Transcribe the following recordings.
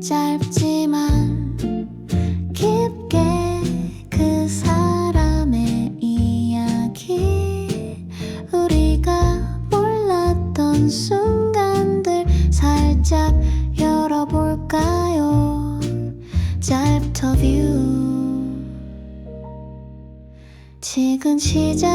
짧지만 깊게 그 사람의 이야기 우리가 몰랐던 순간들 살짝 열어볼까요? 짤터 뷰 지금 시작합니다.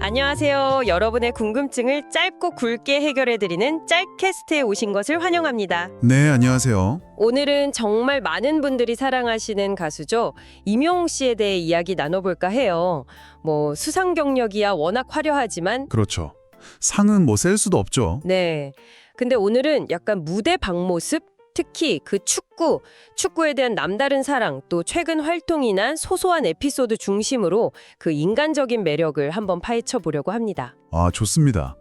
안녕하세요. 여러분의 궁금증을 짧고 굵게 해결해드리는 짤캐스트에 오신 것을 환영합니다. 네, 안녕하세요. 오늘은 정말 많은 분들이 사랑하시는 가수죠. 임영웅 씨에 대해 이야기 나눠볼까 해요. 뭐 수상 경력이야 워낙 화려하지만 그렇죠. 상은 뭐 셀 수도 없죠. 네. 근데 오늘은 약간 무대 방모습 특히 그 축구, 축구에 대한 남다른 사랑, 또 최근 활동이 난 소소한 에피소드 중심으로 그 인간적인 매력을 한번 파헤쳐 보려고 합니다. 아, 좋습니다.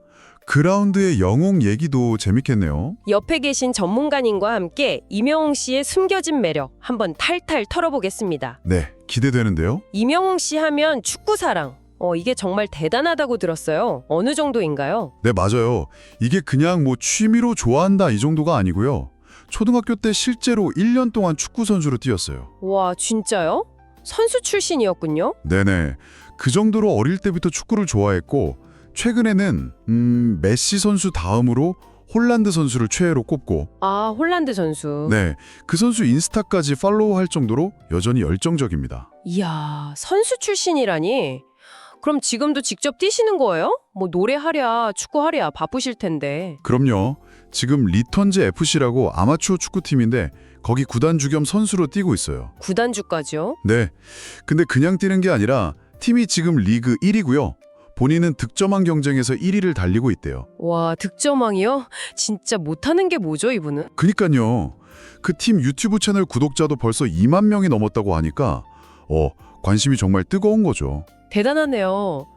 그라운드의 영웅 얘기도 재밌겠네요. 옆에 계신 전문가님과 함께 임영웅 씨의 숨겨진 매력 한번 탈탈 털어보겠습니다. 네, 기대되는데요. 임영웅 씨 하면 축구 사랑. 어, 이게 정말 대단하다고 들었어요. 어느 정도인가요? 네, 맞아요. 이게 그냥 뭐 취미로 좋아한다 이 정도가 아니고요. 초등학교 때 실제로 1년 동안 축구 선수로 뛰었어요. 와, 진짜요? 선수 출신이었군요. 네네. 그 정도로 어릴 때부터 축구를 좋아했고 최근에는 음, 메시 선수 다음으로 홀란드 선수를 최애로 꼽고 아, 홀란드 선수. 네, 그 선수 인스타까지 팔로우할 정도로 여전히 열정적입니다. 이야, 선수 출신이라니. 그럼 지금도 직접 뛰시는 거예요? 뭐 노래하랴, 축구하랴 바쁘실 텐데. 그럼요. 지금 리턴즈 FC라고 아마추어 축구팀인데 거기 구단주 겸 선수로 뛰고 있어요. 구단주까지요? 네. 근데 그냥 뛰는 게 아니라 팀이 지금 리그 1위고요. 본인은 득점왕 경쟁에서 1위를 달리고 있대요. 와, 득점왕이요? 진짜 못하는 게 뭐죠, 이분은? 그니까요. 그 팀 유튜브 채널 구독자도 벌써 2만 명이 넘었다고 하니까 어, 관심이 정말 뜨거운 거죠. 대단하네요.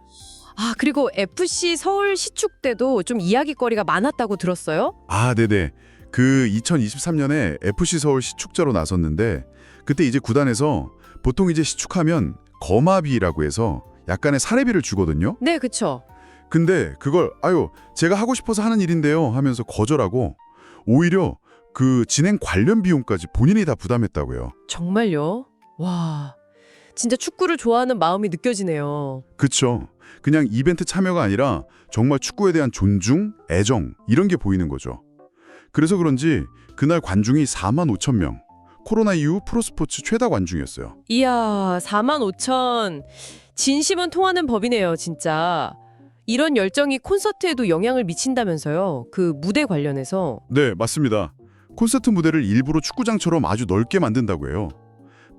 아, 그리고 FC 서울 시축 때도 좀 이야기거리가 많았다고 들었어요? 아, 네네. 그 2023년에 FC 서울 시축자로 나섰는데 그때 이제 구단에서 보통 이제 시축하면 거마비라고 해서 약간의 사례비를 주거든요. 네, 그쵸. 근데 그걸 아유 제가 하고 싶어서 하는 일인데요 하면서 거절하고 오히려 그 진행 관련 비용까지 본인이 다 부담했다고요. 정말요? 와, 진짜 축구를 좋아하는 마음이 느껴지네요. 그쵸. 그냥 이벤트 참여가 아니라 정말 축구에 대한 존중, 애정 이런 게 보이는 거죠. 그래서 그런지 그날 관중이 4만 5천 명. 코로나 이후 프로스포츠 최다 관중이었어요. 이야, 4만 5천. 진심은 통하는 법이네요, 진짜. 이런 열정이 콘서트에도 영향을 미친다면서요. 그 무대 관련해서. 네, 맞습니다. 콘서트 무대를 일부러 축구장처럼 아주 넓게 만든다고 해요.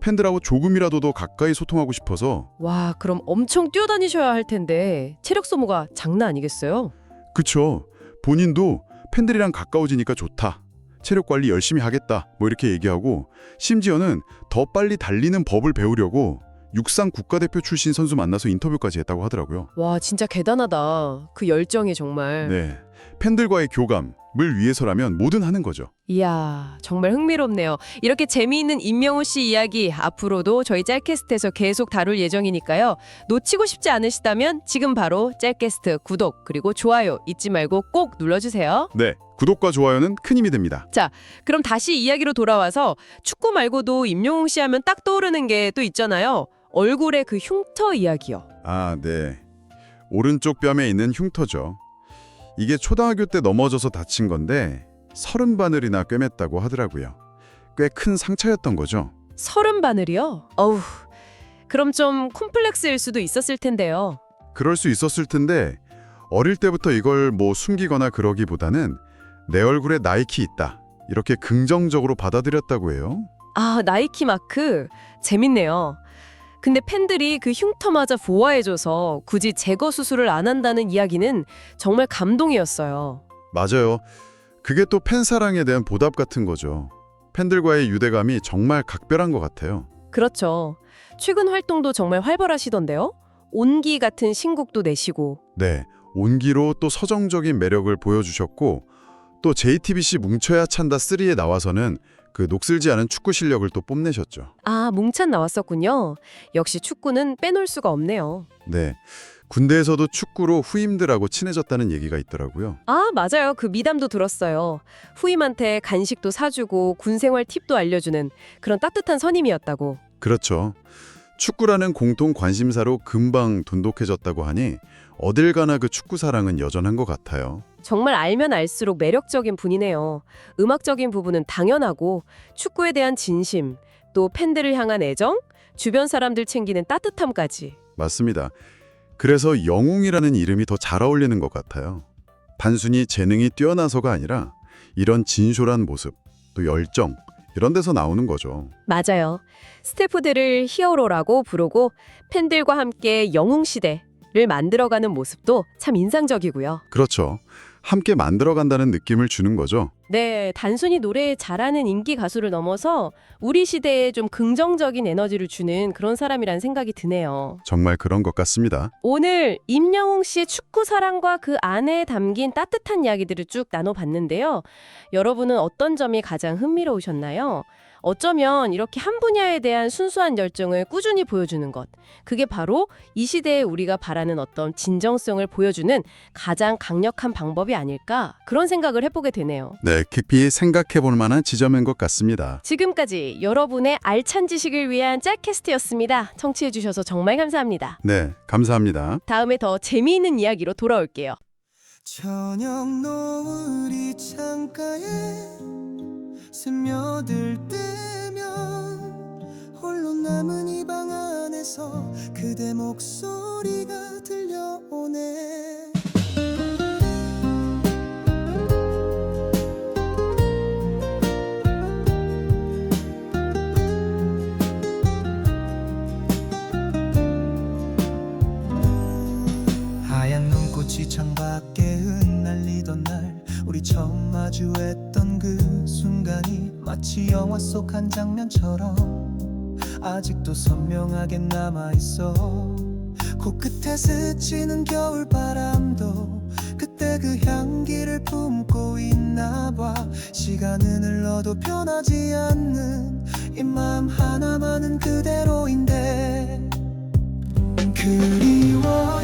팬들하고 조금이라도 더 가까이 소통하고 싶어서 와, 그럼 엄청 뛰어다니셔야 할 텐데 체력 소모가 장난 아니겠어요? 그쵸. 본인도 팬들이랑 가까워지니까 좋다. 체력 관리 열심히 하겠다. 뭐 이렇게 얘기하고 심지어는 더 빨리 달리는 법을 배우려고 육상 국가대표 출신 선수 만나서 인터뷰까지 했다고 하더라고요. 와, 진짜 대단하다. 그 열정이 정말. 네. 팬들과의 교감 을 위해서라면 뭐든 하는 거죠. 이야, 정말 흥미롭네요. 이렇게 재미있는 임명우 씨 이야기 앞으로도 저희 짤캐스트에서 계속 다룰 예정이니까요. 놓치고 싶지 않으시다면 지금 바로 짤캐스트 구독 그리고 좋아요 잊지 말고 꼭 눌러주세요. 네. 구독과 좋아요는 큰 힘이 됩니다. 그럼 다시 이야기로 돌아와서 축구 말고도 임영웅 씨 하면 딱 떠오르는 게 또 있잖아요. 얼굴의 그 흉터 이야기요. 아, 네. 오른쪽 뺨에 있는 흉터죠. 이게 초등학교 때 넘어져서 다친 건데 서른 바늘이나 꿰맸다고 하더라고요. 꽤 큰 상처였던 거죠. 서른 바늘이요? 어우, 그럼 좀 콤플렉스일 수도 있었을 텐데요. 그럴 수 있었을 텐데 어릴 때부터 이걸 뭐 숨기거나 그러기보다는 내 얼굴에 나이키 있다. 이렇게 긍정적으로 받아들였다고 해요. 아, 나이키 마크. 재밌네요. 근데 팬들이 그 흉터마저 보호해줘서 굳이 제거 수술을 안 한다는 이야기는 정말 감동이었어요. 맞아요. 그게 또 팬 사랑에 대한 보답 같은 거죠. 팬들과의 유대감이 정말 각별한 것 같아요. 그렇죠. 최근 활동도 정말 활발하시던데요? 온기 같은 신곡도 내시고. 네, 온기로 또 서정적인 매력을 보여주셨고 또 JTBC 뭉쳐야 찬다 3에 나와서는 그 녹슬지 않은 축구 실력을 또 뽐내셨죠. 아, 뭉찬 나왔었군요. 역시 축구는 빼놓을 수가 없네요. 네. 군대에서도 축구로 후임들하고 친해졌다는 얘기가 있더라고요. 아, 맞아요. 그 미담도 들었어요. 후임한테 간식도 사주고 군 생활 팁도 알려주는 그런 따뜻한 선임이었다고. 그렇죠. 축구라는 공통 관심사로 금방 돈독해졌다고 하니 어딜 가나 그 축구 사랑은 여전한 것 같아요. 정말 알면 알수록 매력적인 분이네요. 음악적인 부분은 당연하고 축구에 대한 진심, 또 팬들을 향한 애정, 주변 사람들 챙기는 따뜻함까지. 맞습니다. 그래서 영웅이라는 이름이 더 잘 어울리는 것 같아요. 단순히 재능이 뛰어나서가 아니라 이런 진솔한 모습, 또 열정 이런 데서 나오는 거죠. 맞아요. 스태프들을 히어로라고 부르고 팬들과 함께 영웅 시대를 만들어가는 모습도 참 인상적이고요. 그렇죠. 함께 만들어간다는 느낌을 주는 거죠. 네, 단순히 노래 잘하는 인기 가수를 넘어서 우리 시대에 좀 긍정적인 에너지를 주는 그런 사람이라는 생각이 드네요. 정말 그런 것 같습니다. 오늘 임영웅 씨의 축구 사랑과 그 안에 담긴 따뜻한 이야기들을 쭉 나눠봤는데요. 여러분은 어떤 점이 가장 흥미로우셨나요? 어쩌면 이렇게 한 분야에 대한 순수한 열정을 꾸준히 보여주는 것. 그게 바로 이 시대에 우리가 바라는 어떤 진정성을 보여주는 가장 강력한 방법이 아닐까? 그런 생각을 해보게 되네요. 네, 깊이 생각해 볼 만한 지점인 것 같습니다. 지금까지 여러분의 알찬 지식을 위한 짤캐스트였습니다. 청취해 주셔서 정말 감사합니다. 네, 감사합니다. 다음에 더 재미있는 이야기로 돌아올게요. 저녁 노을이 창가에 스며들 때면 홀로 남은 이 방 안에서 그대 목소리가 들려오네 마치 영화 속 한 장면처럼 아직도 선명하게 남아있어. 코끝에 스치는 겨울 바람도 그때 그 향기를 품고 있나봐. 시간은 흘러도 변하지 않는 이 마음 하나만은 그대로인데. 그리워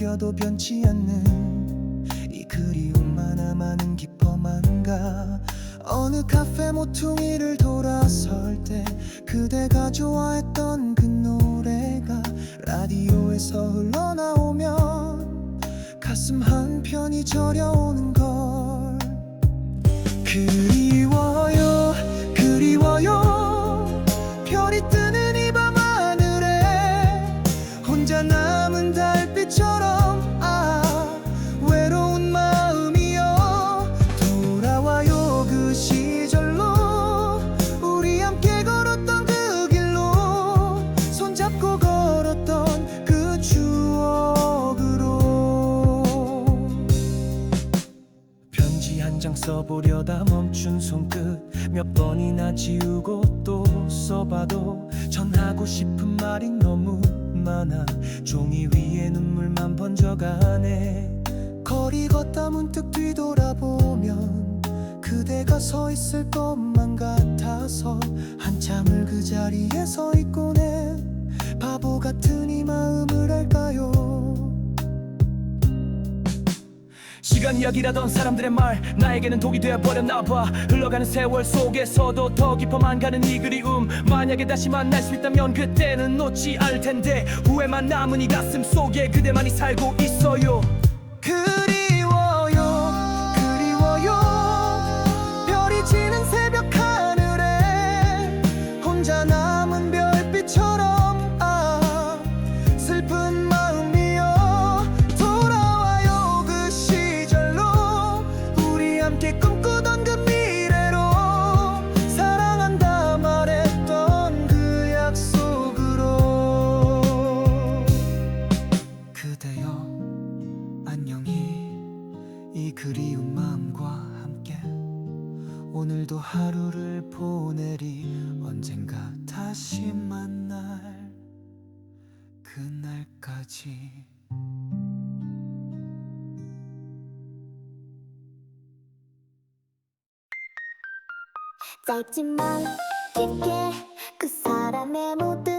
바뀌어도 변치 않는 이 그리움 하나만은 깊어만가. 어느 카페 모퉁이를 돌아설 때 그대가 좋아했던 그 노래가 라디오에서 흘러나오면 가슴 한편이 저려오는 걸. 그리 보려다 멈춘 손끝. 몇 번이나 지우고 또 써봐도 전하고 싶은 말이 너무 많아. 종이 위에 눈물만 번져가네. 거리 걷다 문득 뒤돌아보면 그대가 서 있을 것만 같아서 한참을 그 자리에 서 있고는 시간 이야기라던 사람들의 말 나에게는 독이 되어버렸나 봐. 흘러가는 세월 속에서도 더 깊어만 가는 이 그리움 만약에 다시 만날 수 있다면 그때는 놓지 않을 텐데 후회만 남은 이 가슴 속에 그대만이 살고 있어요 하지. 짧지만 깊게 그 사람의 모든